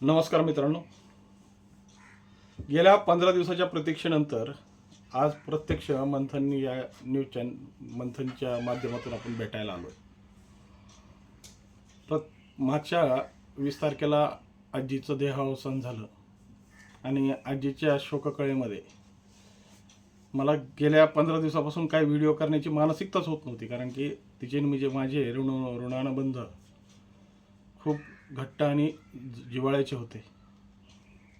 नमस्कार मित्रांनो. गेल्या पंधरा दिवसाच्या प्रतीक्षेनंतर आज प्रत्यक्ष मंथन या न्यूज चॅन मंथनच्या माध्यमातून आपण भेटायला आलो प्रत मागच्या वीस तारखेला आजीचं देहावसान झालं आणि आजीच्या शोककळेमध्ये मला गेल्या पंधरा दिवसापासून काही व्हिडिओ करण्याची मानसिकताच होत नव्हती कारण की तिचे म्हणजे माझे ऋण ऋणानुबंध खूप घट्ट आणि जिव्हाळ्याचे होते.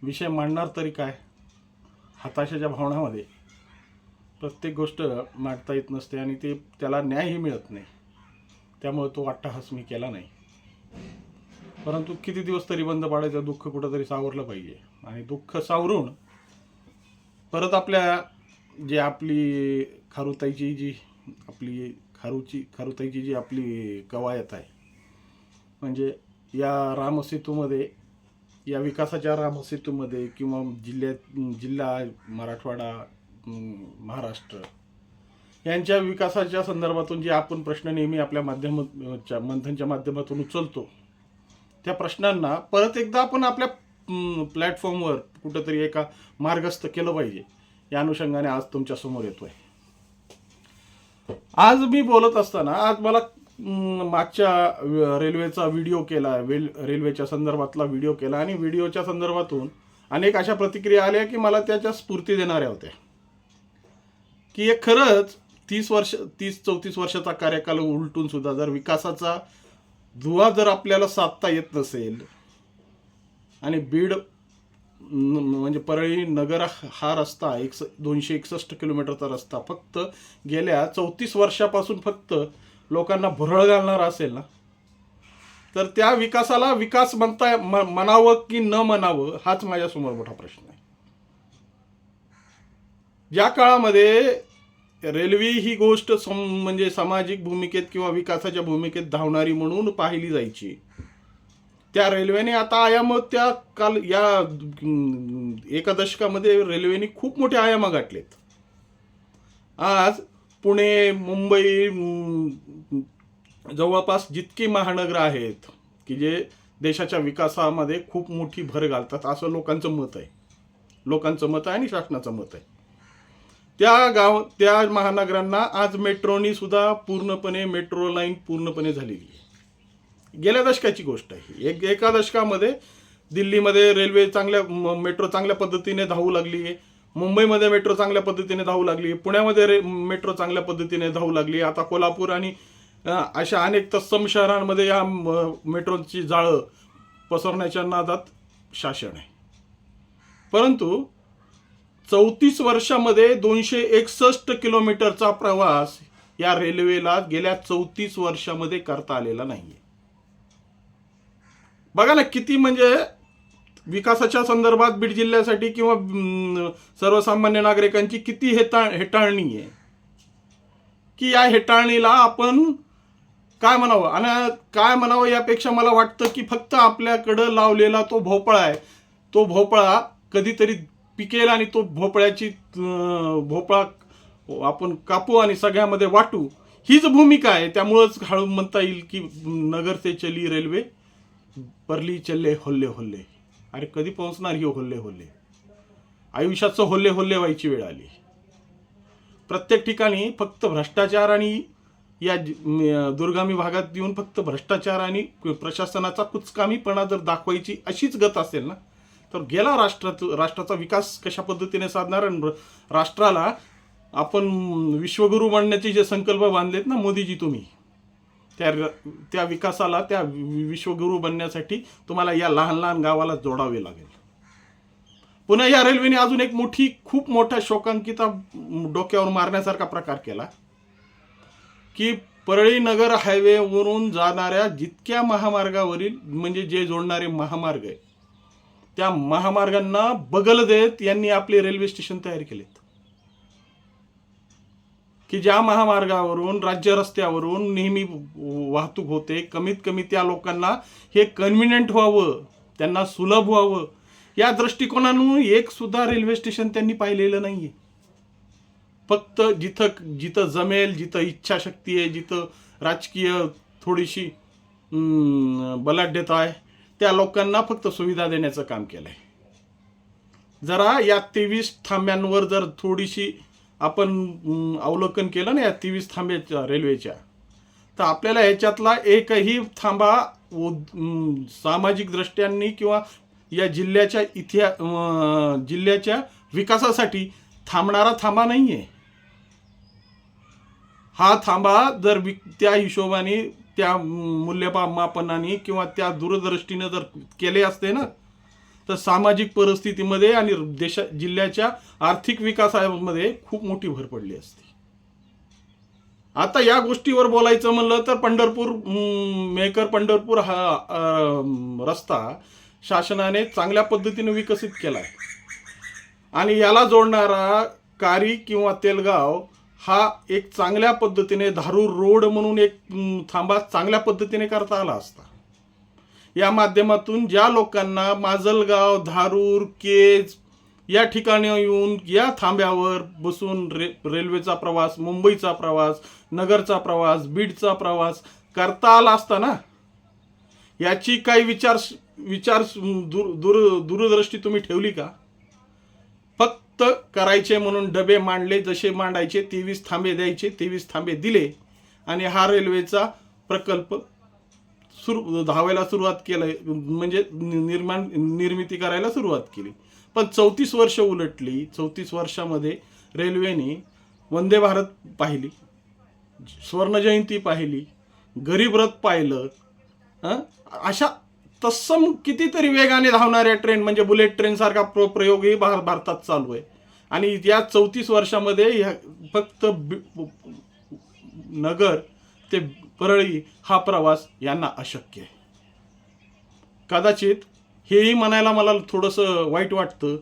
विषय मांडणार तरी काय? हताशाच्या भावनामध्ये. प्रत्येक गोष्ट मांडता येत नसते आणि ते त्याला न्यायही मिळत नाही. त्यामुळे तो अट्टहास मी केला नाही. परंतु किती दिवस तरी बंद पाडायचं दुःख कुठंतरी सावरलं पाहिजे. आणि दुःख सावरून परत आपल्या जे आपली खारुताईची जी आपली खारूची खारुताईची जी आपली कवायत आहे. म्हणजे या रामसेतूमध्ये या विकासाच्या रामसेतूमध्ये किंवा जिल्ह्यात जिल्हा मराठवाडा महाराष्ट्र यांच्या विकासाच्या संदर्भातून जे आपण प्रश्न नेहमी आपल्या माध्यमाच्या मंथनच्या माध्यमातून उचलतो त्या प्रश्नांना परत एकदा आपण आपल्या प्लॅटफॉर्मवर कुठंतरी एका मार्गस्थ केलं पाहिजे. या अनुषंगाने आज तुमच्यासमोर येतोय. आज मी बोलत असताना आज मला मागच्या रेल्वेचा व्हिडिओ केला वेल रेल्वेच्या संदर्भातला व्हिडिओ केला आणि व्हिडिओच्या संदर्भातून अनेक अशा प्रतिक्रिया आल्या की मला त्याच्या स्फूर्ती देणाऱ्या होत्या. की एक खरंच तीस वर्ष तीस चौतीस वर्षाचा कार्यकाल उलटून सुद्धा जर विकासाचा दुवा जर आपल्याला साधता येत नसेल आणि बीड म्हणजे परळी नगर हा रस्ता एक दोनशे एकसष्ट किलोमीटरचा रस्ता फक्त गेल्या चौतीस वर्षापासून फक्त लोकांना भुरळ घालणार असेल ना? तर त्या विकासाला विकास म्हणता म्हणावं की न म्हणावं हाच माझ्यासमोर मोठा प्रश्न आहे. ज्या काळामध्ये रेल्वे ही गोष्ट सम म्हणजे सामाजिक भूमिकेत किंवा विकासाच्या भूमिकेत धावणारी म्हणून पाहिली जायची त्या रेल्वेने आता आयाम त्या काल या एका दशकामध्ये रेल्वेने खूप मोठे आयाम गाठलेत. आज पुणे मुंबई जवळपास जितकी महानगर आहेत की जे देशाच्या विकासामध्ये खूप मोठी भर घालतात असं लोकांचं मत आहे. लोकांचं मत आहे आणि शासनाचं मत आहे. त्या गाव त्या महानगरांना आज मेट्रोनी सुद्धा पूर्णपणे मेट्रो लाईन पूर्णपणे झालेली आहे. गेल्या दशकाची गोष्ट आहे एक एका दशकामध्ये दिल्लीमध्ये रेल्वे चांगल्या मेट्रो चांगल्या पद्धतीने धावू लागली आहे. मुंबईमध्ये मेट्रो चांगल्या पद्धतीने धावू लागली पुण्यामध्ये रे मेट्रो चांगल्या पद्धतीने धावू लागली आता कोल्हापूर आणि अशा अनेक तत्सम शहरांमध्ये या मेट्रोची जाळं पसरण्याच्या नादात शासन आहे. परंतु चौतीस वर्षामध्ये दोनशे एकसष्ट किलोमीटरचा प्रवास या रेल्वेला गेल्या चौतीस वर्षामध्ये करता आलेला नाहीये. बघा ना किती म्हणजे विकासाच्या संदर्भात बीड जिल्ह्यासाठी किंवा सर्वसामान्य नागरिकांची किती हेता हेटाळणी आहे? की या हेटाळणीला आपण काय म्हणावं? आणि काय म्हणावं यापेक्षा मला वाटतं की फक्त आपल्याकडं लावलेला तो भोपळा आहे. तो भोपळा कधीतरी पिकेल आणि तो भोपळ्याची भोपळा आपण कापू आणि सगळ्यामध्ये वाटू. हीच भूमिका आहे. त्यामुळंच हळू म्हणता येईल की नगरचे चली रेल्वे परली चल्ले होल्ले होल्ले. अरे कधी पोहोचणार ही होल्ले होल्ले? आयुष्याचं होल्ले होल्ले व्हायची वेळ आली. प्रत्येक ठिकाणी फक्त भ्रष्टाचार आणि या दुर्गामी भागात येऊन फक्त भ्रष्टाचार आणि प्रशासनाचा कुचकामीपणा जर दाखवायची अशीच गत असेल ना तर गेला राष्ट्रात राष्ट्राचा विकास कशा पद्धतीने साधणार आणि राष्ट्राला आपण विश्वगुरू मांडण्याचे जे संकल्प बांधलेत ना मोदीजी तुम्ही त्या र- त्या विकासाला त्या वि- विश्वगुरू बनण्यासाठी तुम्हाला या लहान लहान गावाला जोडावे लागेल. पुन्हा या रेल्वेने अजून एक मोठी खूप मोठा शोकांकिता डोक्यावर मारण्यासारखा प्रकार केला. की परळी नगर हायवेवरून जाणाऱ्या जितक्या महामार्गावरील म्हणजे जे जोडणारे महामार्ग आहे त्या महामार्गांना बगल देत यांनी आपले रेल्वे स्टेशन तयार केलेत. की ज्या महामार्गावरून राज्य रस्त्यावरून नेहमी वाहतूक होते कमीत कमी त्या लोकांना हे कन्व्हिनियंट व्हावं त्यांना सुलभ व्हावं या दृष्टिकोनानं एक सुद्धा रेल्वे स्टेशन त्यांनी पाहिलेलं नाहीये. फक्त जिथं जिथं जमेल जिथं इच्छाशक्ती आहे जिथं राजकीय थोडीशी अं, बलाढ्यता आहे त्या लोकांना फक्त सुविधा देण्याचं काम केलंय. जरा या तेवीस थांब्यांवर जर थोडीशी आपण अवलोकन केलं ना या तेवीस थांब्याच्या रेल्वेच्या तर आपल्याला ह्याच्यातला एकही थांबा सामाजिक दृष्ट्यांनी किंवा या जिल्ह्याच्या इतिहा जिल्ह्याच्या विकासासाठी थांबणारा थांबा नाही आहे हा थांबा जर वि त्या हिशोबाने त्या मूल्यमापनाने किंवा त्या दूरदृष्टीने जर केले असते ना तर सामाजिक परिस्थितीमध्ये आणि देशा जिल्ह्याच्या आर्थिक विकासामध्ये खूप मोठी भर पडली असती. आता या गोष्टीवर बोलायचं म्हणलं तर पंढरपूर मेकर पंढरपूर हा रस्ता शासनाने चांगल्या पद्धतीने विकसित केला आहे आणि याला जोडणारा कारी किंवा तेलगाव हा एक चांगल्या पद्धतीने धारूर रोड म्हणून एक थांबा चांगल्या पद्धतीने करता आला असता. या माध्यमातून ज्या लोकांना माजलगाव धारूर केज या ठिकाणी येऊन या थांब्यावर बसून रे रेल्वेचा प्रवास मुंबईचा प्रवास नगरचा प्रवास बीडचा प्रवास करता आला असता ना? याची काही विचार विचार दूर दूर दूरदृष्टी तुम्ही ठेवली का? फक्त करायचे म्हणून डबे मांडले जसे मांडायचे तेवीस थांबे द्यायचे तेवीस थांबे दिले आणि हा रेल्वेचा प्रकल्प सुरू धावायला सुरुवात केलं म्हणजे नि- निर्माण निर्मिती करायला सुरुवात केली. पण चौतीस वर्ष उलटली. चौतीस वर्षामध्ये रेल्वेने वंदे भारत पाहिली. स्वर्णजयंती पाहिली. गरीब रथ पाहिलं. अशा तत्सम कितीतरी वेगाने धावणाऱ्या ट्रेन म्हणजे बुलेट ट्रेनसारखा प्र प्रयोगही भार भारतात चालू आहे. आणि या चौतीस वर्षामध्ये ह्या फक्त नगर ते परळी हा प्रवास यांना अशक्य आहे. कदाचित हेही म्हणायला मला थोडंसं वाईट वाटतं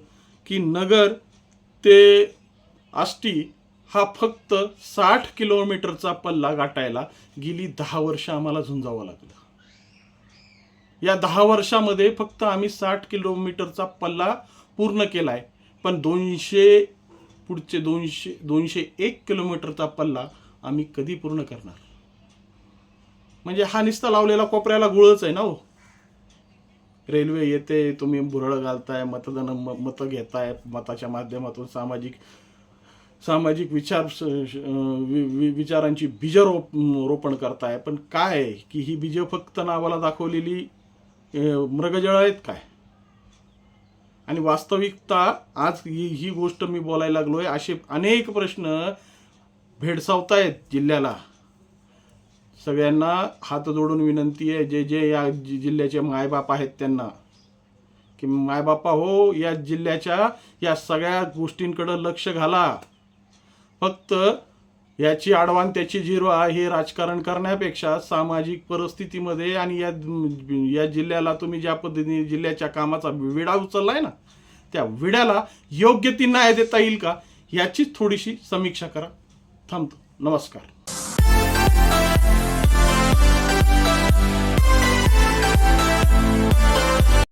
की नगर ते आष्टी हा फक्त साठ किलोमीटरचा पल्ला गाठायला गेली दहा वर्ष आम्हाला झुंजावं लागलं. या दहा वर्षामध्ये फक्त आम्ही साठ किलोमीटरचा पल्ला पूर्ण केला आहे पण दोनशे पुढचे दोनशे दोनशे एक किलोमीटरचा पल्ला आम्ही कधी पूर्ण करणार? म्हणजे हा निस्ता लावलेला कोपऱ्याला गुळच आहे ना हो. रेल्वे येते तुम्ही भुरळ घालताय मतदान म- मतं घेताय मताच्या माध्यमातून सामाजिक सामाजिक विचार वि- विचारांची बीज रोप रोपण करताय. पण काय आहे की ही बीज फक्त नावाला दाखवलेली मृगजळ आहेत काय? आणि वास्तविकता आज ही ही गोष्ट मी बोलायला लागलो आहे असे अनेक प्रश्न भेडसावतायत जिल्ह्याला. सगळ्यांना हात जोडून विनंती आहे जे जे या जि- जिल्ह्याचे मायबाप आहेत त्यांना. की मायबापा हो या जिल्ह्याच्या या सगळ्या गोष्टींकडं लक्ष घाला. फक्त याची आडवान त्याची जिरवा हे राजकारण करण्यापेक्षा सामाजिक परिस्थितीमध्ये आणि या या जिल्ह्याला तुम्ही ज्या पद्धतीने जिल्ह्याच्या कामाचा विडा उचललाय ना त्या विड्याला योग्य ती न्याय देता येईल का याचीच थोडीशी समीक्षा करा. थांबतो. नमस्कार.